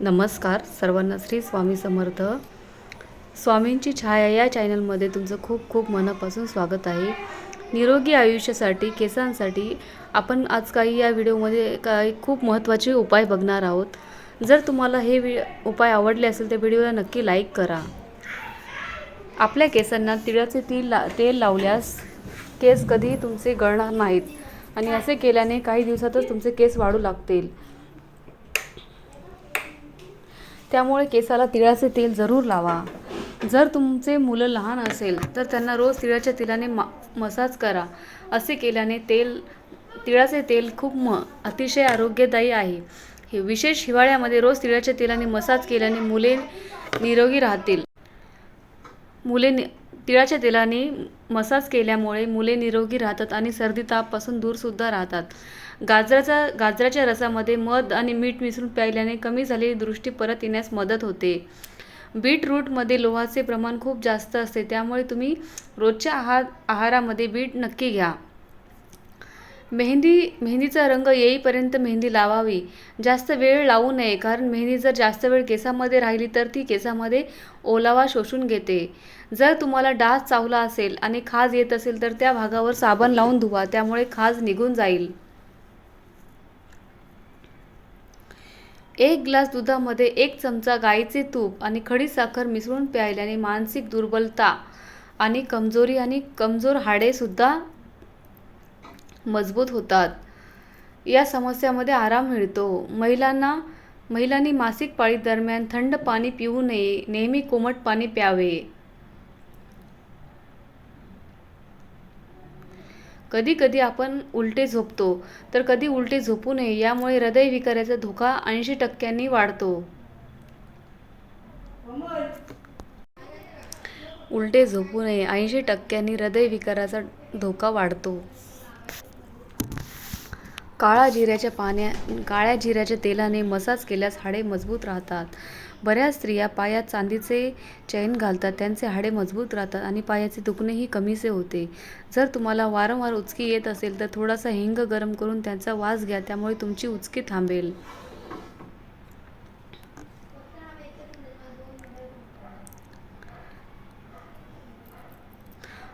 नमस्कार सर्वांना श्री स्वामी समर्थ. स्वामींची छाया या चॅनलमध्ये तुमचं खूप खूप मनापासून स्वागत आहे. निरोगी आयुष्यासाठी केसांसाठी आपण आज काही या व्हिडिओमध्ये काही खूप महत्त्वाचे उपाय बघणार आहोत. जर तुम्हाला हे वि उपाय आवडले असेल तर व्हिडिओला नक्की लाईक करा. आपल्या केसांना तिळाचे तेल ला तेल लावल्यास केस कधीही तुमचे गळणार नाहीत. आणि असे केल्याने काही दिवसातच तुमचे केस वाढू लागतील. त्यामुळे केसाला तिळाचे तेल जरूर लावा. जर तुमचे मुलं लहान असेल तर त्यांना रोज तिळाच्या तेलाने मा मसाज करा. असे केल्याने तेल तिळाचे तेल खूप म अतिशय आरोग्यदायी आहे. हे विशेष हिवाळ्यामध्ये रोज तिळाच्या तेलाने मसाज केल्याने मुले निरोगी राहतील. मुले नि तिळाच्या तेलाने मसाज केल्यामुळे मुले निरोगी राहतात आणि सर्दी तापपासून दूरसुद्धा राहतात. गाजराचा गाजराच्या रसामध्ये मध आणि मीठ मिसळून प्यायल्याने कमी झालेली दृष्टी परत येण्यास मदत होते. बीटरूटमध्ये लोहाचे प्रमाण खूप जास्त असते त्यामुळे तुम्ही रोजच्या आहार आहारामध्ये बीट नक्की घ्या. मेहंदी मेहंदीचा रंग येईपर्यंत मेहंदी लावावी. जास्त वेळ लावू नये कारण मेहंदी जर जास्त वेळ केसामध्ये राहिली तर ती केसामध्ये ओलावा शोषून घेते. जर तुम्हाला डास चावला असेल आणि खाज येत असेल तर त्या भागावर साबण लावून धुवा त्यामुळे खाज निघून जाईल. एक ग्लास दुधामध्ये एक चमचा गाईचे तूप आणि खडी साखर मिसळून प्यायल्याने मानसिक दुर्बलता आणि कमजोरी आणि कमजोर हाडेसुद्धा मजबूत होतात. या समस्यामध्ये आराम मिळतो. महिलांना महिलांनी मासिक पाळी दरम्यान थंड पाणी पिऊ नये नेहमी कोमट पाणी प्यावे. कधी कधी आपण उलटे झोपतो. तर कधी उलटे झोपू नये यामुळे हृदयविकाराचा धोका ऐंशी टक्क्यांनी वाढतो. उलटे झोपू नये ऐंशी टक्क्यांनी हृदयविकाराचा धोका वाढतो. काळा जिऱ्याच्या पाण्या काळ्या जिऱ्याच्या तेलाने मसाज केल्यास हाडे मजबूत राहतात. बऱ्याच स्त्रिया पायात चांदीचे चैन घालतात त्यांचे हाडे मजबूत राहतात आणि पायाचे दुखणेही कमीसे होते. जर तुम्हाला वारंवार उचकी येत असेल तर थोडासा हिंग गरम करून त्यांचा वास घ्या त्यामुळे तुमची उचकी थांबेल.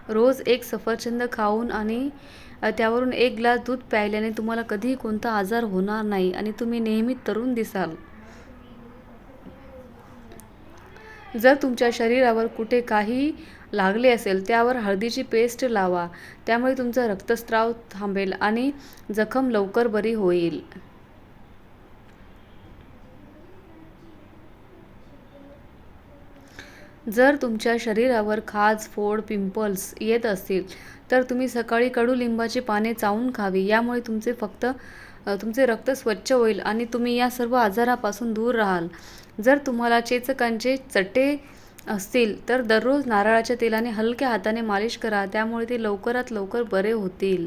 रोज एक सफरचंद खाऊन आणि त्यावरून एक ग्लास दूध प्यायल्याने तुम्हाला कधीही कोणता आजार होणार नाही आणि तुम्ही नेहमी तरुण दिसाल. जर तुमच्या शरीरावर कुठे काही लागले असेल त्यावर हळदीची पेस्ट लावा. त्यामुळे तुमचा रक्तस्राव थांबेल आणि जखम लवकर बरी होईल. जर तुमच्या शरीरावर खाज फोड पिंपल्स येत असतील तर तुम्ही सकाळी कडुलिंबाची पाने चावून खावी. यामुळे तुमचे फक्त तुमचे रक्त स्वच्छ होईल आणि तुम्ही या सर्व आजारापासून दूर राहाल. जर तुम्हाला चेचकांचे चट्टे असतील तर दररोज नारळाच्या तेलाने हलक्या हाताने मालिश करा त्यामुळे ते लवकरात लवकर बरे होतील.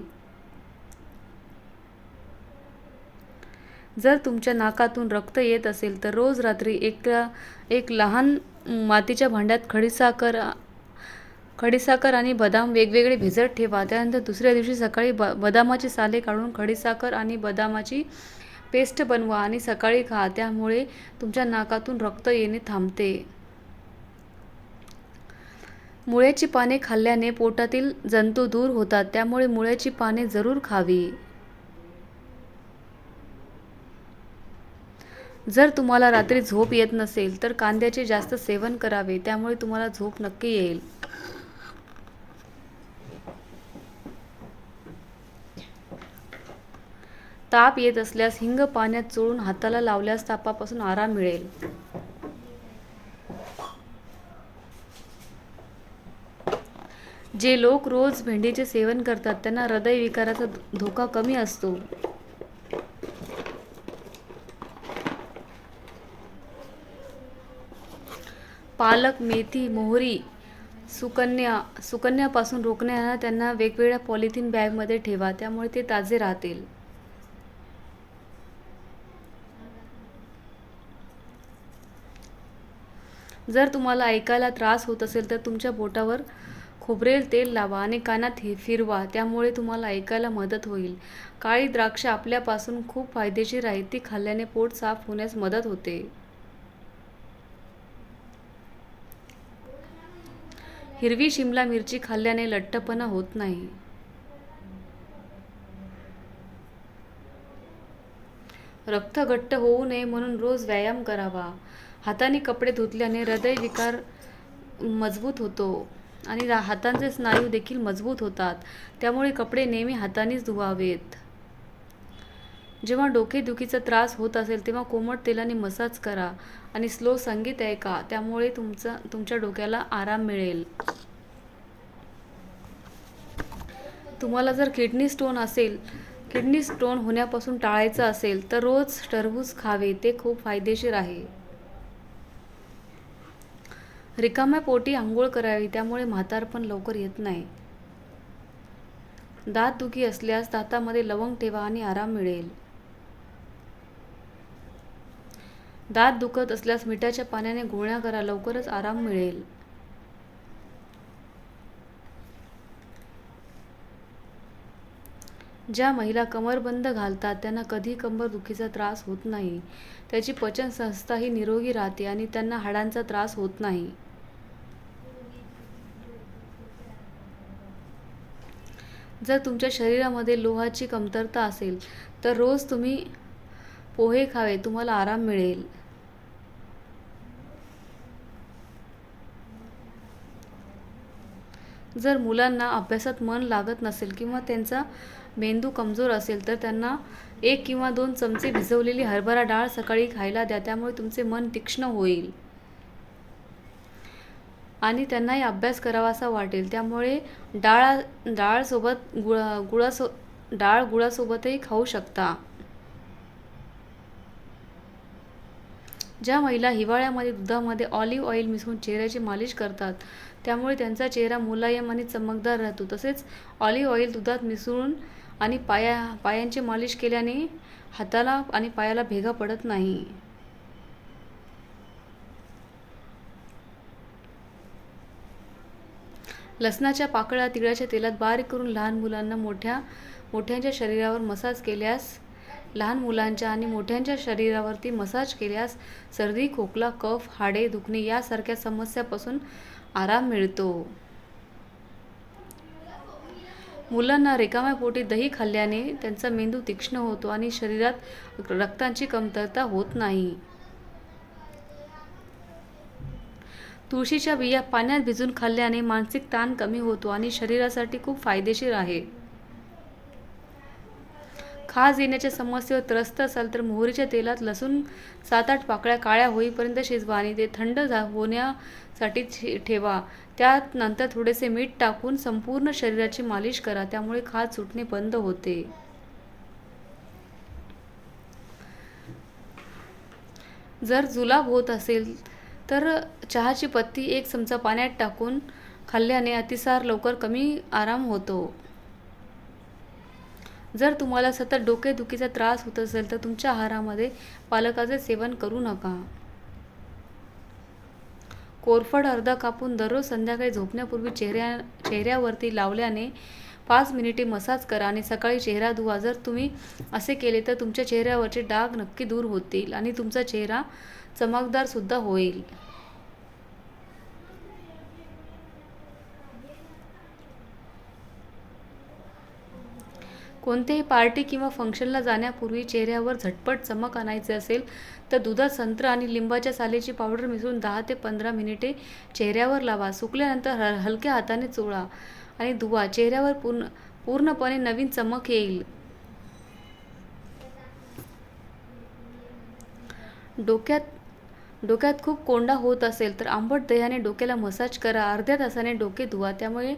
जर तुमच्या नाकातून रक्त येत असेल तर रोज रात्री एक एक लहान मातीच्या भांड्यात खडीसाखर खडीसाखर आणि बदाम वेगवेगळे भिजत ठेवा. त्यानंतर दुसऱ्या दिवशी सकाळी ब बदामाची साले काढून खडीसाखर आणि बदामाची पेस्ट बनवा आणि सकाळी खा त्यामुळे तुमच्या नाकातून रक्त येणे थांबते. मुळ्याची पाने खाल्ल्याने पोटातील जंतू दूर होतात त्यामुळे मुळ्याची पाने जरूर खावी. जर तुम्हाला रात्री झोप येत नसेल तर कांद्याचे जास्त सेवन करावे त्यामुळे तुम्हाला झोप नक्की येईल. ताप येत असल्यास हिंग पाण्यात चोळून हाताला लावल्यास तापापासून आराम मिळेल. जे लोक रोज भेंडीचे सेवन करतात त्यांना हृदयविकाराचा धोका कमी असतो. पालक मेथी मोहरी सुकन्या सुकन्यापासून रोखण्याला त्यांना वेगवेगळ्या पॉलिथिन बॅगमध्ये ठेवा त्यामुळे ते ताजे राहतील. जर तुम्हाला ऐकायला त्रास होत असेल तर तुमच्या बोटावर खोबरेल तेल लावा आणि कानात हे फिरवा त्यामुळे तुम्हाला ऐकायला मदत होईल. काळी द्राक्ष आपल्यापासून खूप फायदेशीर आहे ती खाल्ल्याने पोट साफ होण्यास मदत होते. हिरवी शिमला मिरची खाल्ल्याने लठ्ठपणा होत नाही. रक्त घट्ट होऊ नये म्हणून रोज व्यायाम करावा. हाताने कपडे धुतल्याने हृदयविकार मजबूत होतो. आणि हातांचे स्नायू देखील मजबूत होतात. त्यामुळे कपडे नेहमी हातानेच धुवावेत. जेव्हा डोकेदुखीचा त्रास होत असेल तेव्हा कोमट तेलाने मसाज करा आणि स्लो संगीत ऐका. त्यामुळे तुमचा तुमच्या डोक्याला आराम मिळेल. तुम्हाला जर किडनी स्टोन असेल किडनी स्टोन होण्यापासून टाळायचं असेल तर रोज टरबूज खावे. ते खूप फायदेशीर आहे. रिकाम्या पोटी आंघोळ करावी त्यामुळे म्हातारपण लवकर येत नाही. दात दुखी असल्यास दातामध्ये लवंग ठेवा आणि आराम मिळेल. दात दुखत असल्यास मिठाच्या पाण्याने गुळण्या करा लवकरच आराम मिळेल. ज्या महिला कमरबंद घालतात त्यांना कधी कंबर दुखीचा त्रास होत नाही. त्याची पचन ही निरोगी राहते आणि त्यांना हाडांचा त्रास होत नाही. जर तुमच्या शरीरामध्ये लोहाची कमतरता असेल तर रोज तुम्ही पोहे खावे तुम्हाला आराम मिळेल. जर मुलांना अभ्यासात मन लागत नसेल किंवा त्यांचा मेंदू कमजोर असेल तर त्यांना एक किंवा दोन चमचे भिजवलेली हरभरा डाळ सकाळी खायला द्या त्यामुळे तुमचे मन तीक्ष्ण होईल. आणि त्यांनाही अभ्यास करावासा वाटेल. त्यामुळे डाळ डाळसोबत गुळा गुळासो डाळ गुळासोबतही खाऊ शकता. ज्या महिला हिवाळ्यामध्ये दुधामध्ये ऑलिव्ह ऑइल मिसळून चेहऱ्याची मालिश करतात त्यामुळे त्यांचा चेहरा मुलायम आणि चमकदार राहतो. तसेच ऑलिव्ह ऑइल दुधात मिसळून आणि पाया पायांची मालिश केल्याने हाताला आणि पायाला भेगा पडत नाही. लसणाच्या पाकळ्या तिळाच्या तेलात बारीक करून लहान मुलांना मोठ्या मोठ्यांच्या शरीरावर मसाज केल्यास लहान मुलांच्या आणि मोठ्यांच्या शरीरावरती मसाज केल्यास सर्दी खोकला कफ हाडे दुखणे यासारख्या समस्यापासून आराम मिळतो. मुलांना रिकाम्या पोटी दही खाल्ल्याने त्यांचा मेंदू तीक्ष्ण होतो आणि शरीरात रक्तांची कमतरता होत नाही. तुळशीच्या बिया पाण्यात भिजून खाल्ल्याने मानसिक ताण कमी होतो आणि शरीरासाठी खूप फायदेशीर आहे. खाज येण्याच्या समस्येवर त्रस्त असाल तर मोहरीच्या तेलात लसूण सात आठ पाकळ्या काळ्या होईपर्यंत शिजवा आणि ते थंड झा होण्यासाठी ठे- ठेवा. त्यात नंतर थोडेसे मीठ टाकून संपूर्ण शरीराची मालिश करा. त्यामुळे खाज सुटणे बंद होते. जर जुलाब होत असेल तर चहाची पत्ती एक चमचा पाण्यात टाकून खाल्ल्याने अतिसार लवकर कमी आराम होतो. जर तुम्हाला सतत डोकेदुखीचा त्रास होत असेल तर तुमच्या आहारामध्ये पालकाचे सेवन करू नका. कोरफड अर्धा कापून दररोज संध्याकाळी झोपण्यापूर्वी चेहऱ्या चेहऱ्यावरती लावल्याने पाच मिनिटे मसाज करा आणि सकाळी चेहरा धुवा. जर तुम्ही असे केले तर तुमच्या चेहऱ्यावरचे डाग नक्की दूर होतील आणि तुमचा चेहरा चमकदार सुद्धा होईल. कोणत्याही पार्टी किंवा फंक्शनला जाण्यापूर्वी चेहऱ्यावर झटपट चमक आणायचे असेल तर दुधात संत्र आणि लिंबाच्या सालीची पावडर मिसळून दहा ते पंधरा मिनिटे चेहऱ्यावर लावा. सुकल्यानंतर हल हलक्या हाताने चोळा आणि धुवा. चेहऱ्यावर पूर्ण पूर्णपणे नवीन चमक येईल. डोक्यात डोक्यात खूप कोंडा होत असेल तर आंबट दह्याने डोक्याला मसाज करा. अर्ध्या तासाने डोके धुवा त्यामुळे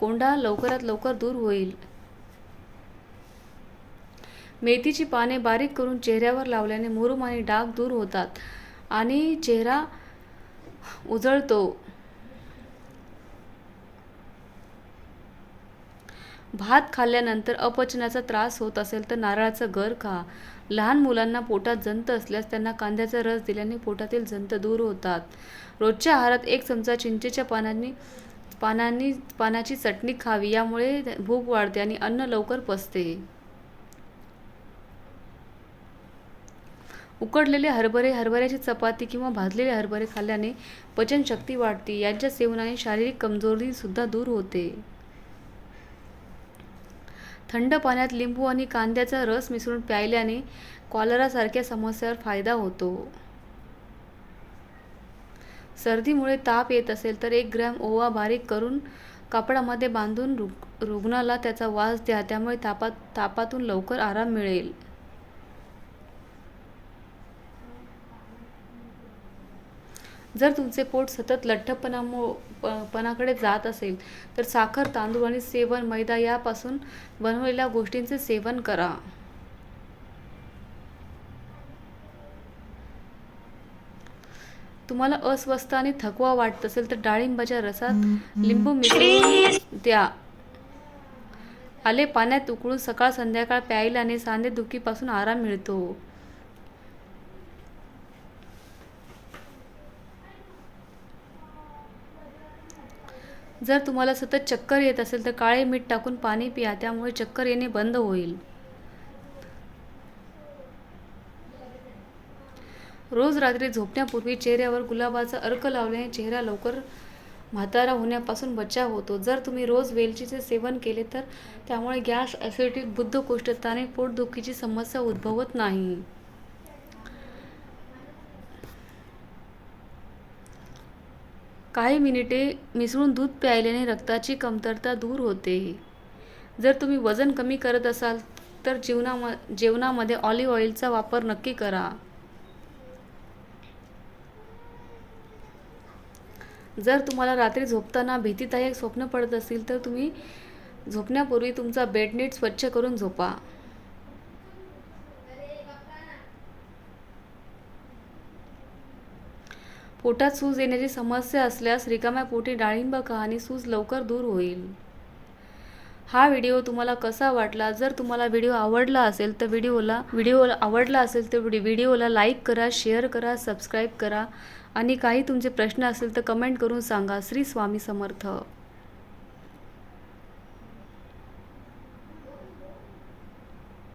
कोंडा लवकरात लवकर दूर होईल. मेथीची पाने बारीक करून चेहऱ्यावर लावल्याने मुरुम आणि डाग दूर होतात आणि चेहरा उजळतो. भात खाल्ल्यानंतर अपचनाचा त्रास होत असेल तर नारळाचं गर खा. लहान मुलांना पोटात जंत असल्यास त्यांना कांद्याचा रस दिल्याने पोटातील जंत दूर होतात. रोजच्या आहारात एक चमचा चिंचेच्या पानांनी पानांनी पानाची चटणी खावी यामुळे भूक वाढते आणि अन्न लवकर पचते. उकडलेले हरभरे हरभऱ्याची चपाती किंवा भाजलेले हरभरे खाल्ल्याने पचनशक्ती वाढते. यांच्या सेवनाने शारीरिक कमजोरी सुद्धा दूर होते. थंड पाण्यात लिंबू आणि कांद्याचा रस मिसळून प्यायल्याने कॉलरासारख्या समस्यावर फायदा होतो. सर्दीमुळे ताप येत असेल तर एक ग्रॅम ओवा बारीक करून कापडामध्ये बांधून रुग रुग्णाला त्याचा वास द्या. त्यामुळे तापात तापातून लवकर आराम मिळेल. जर तुमचे पोट सतत लठ्ठपणामु प- पणाकडे जात असेल तर साखर तांदूळ आणि सेवन मैदा यापासून बनवलेल्या गोष्टींचे सेवन करा. तुम्हाला अस्वस्थ आणि थकवा वाटत असेल तर डाळिंबाच्या रसात लिंबू मिसळून द्या. आले पाण्यात उकळून सकाळ संध्याकाळ प्यायल्याने सांधेदुखीपासून आराम मिळतो. जर तुम्हाला सतत चक्कर येत असेल तर काळे मीठ टाकून पाणी पिया त्यामुळे चक्कर येणे बंद होईल. रोज रात्री झोपण्यापूर्वी चेहऱ्यावर गुलाबाचा अर्क लावल्याने चेहरा लवकर म्हातारा होण्यापासून बचाव होतो. जर तुम्ही रोज वेलचीचे सेवन केले तर त्यामुळे गॅस ॲसिडिटी बुद्धकोष्ठता आणि पोटदुखीची समस्या उद्भवत नाही. काही मिनिटे मिसळून दूध प्यायल्याने रक्ताची कमतरता दूर होते. जर तुम्ही वजन कमी करत असाल तर जीवनाम जेवणामध्ये ऑलिव्ह ऑइलचा वापर नक्की करा. जर तुम्हाला रात्री झोपताना भीतीदायक स्वप्न पडत असेल तर तुम्ही झोपण्यापूर्वी तुमचा बेडनेट स्वच्छ करून झोपा. पोटात सूज येण्याची समस्या असल्यास रिकाम्या पोटी डाळिंब खा आणि सूज लवकर दूर होईल. हा व्हिडिओ तुम्हाला कसा वाटला? जर तुम्हाला व्हिडिओ आवडला असेल तर व्हिडिओला व्हिडिओ आवडला असेल तर व्हिडिओला लाईक करा शेअर करा सबस्क्राईब करा आणि काही तुमचे प्रश्न असेल तर कमेंट करून सांगा. श्री स्वामी समर्थ.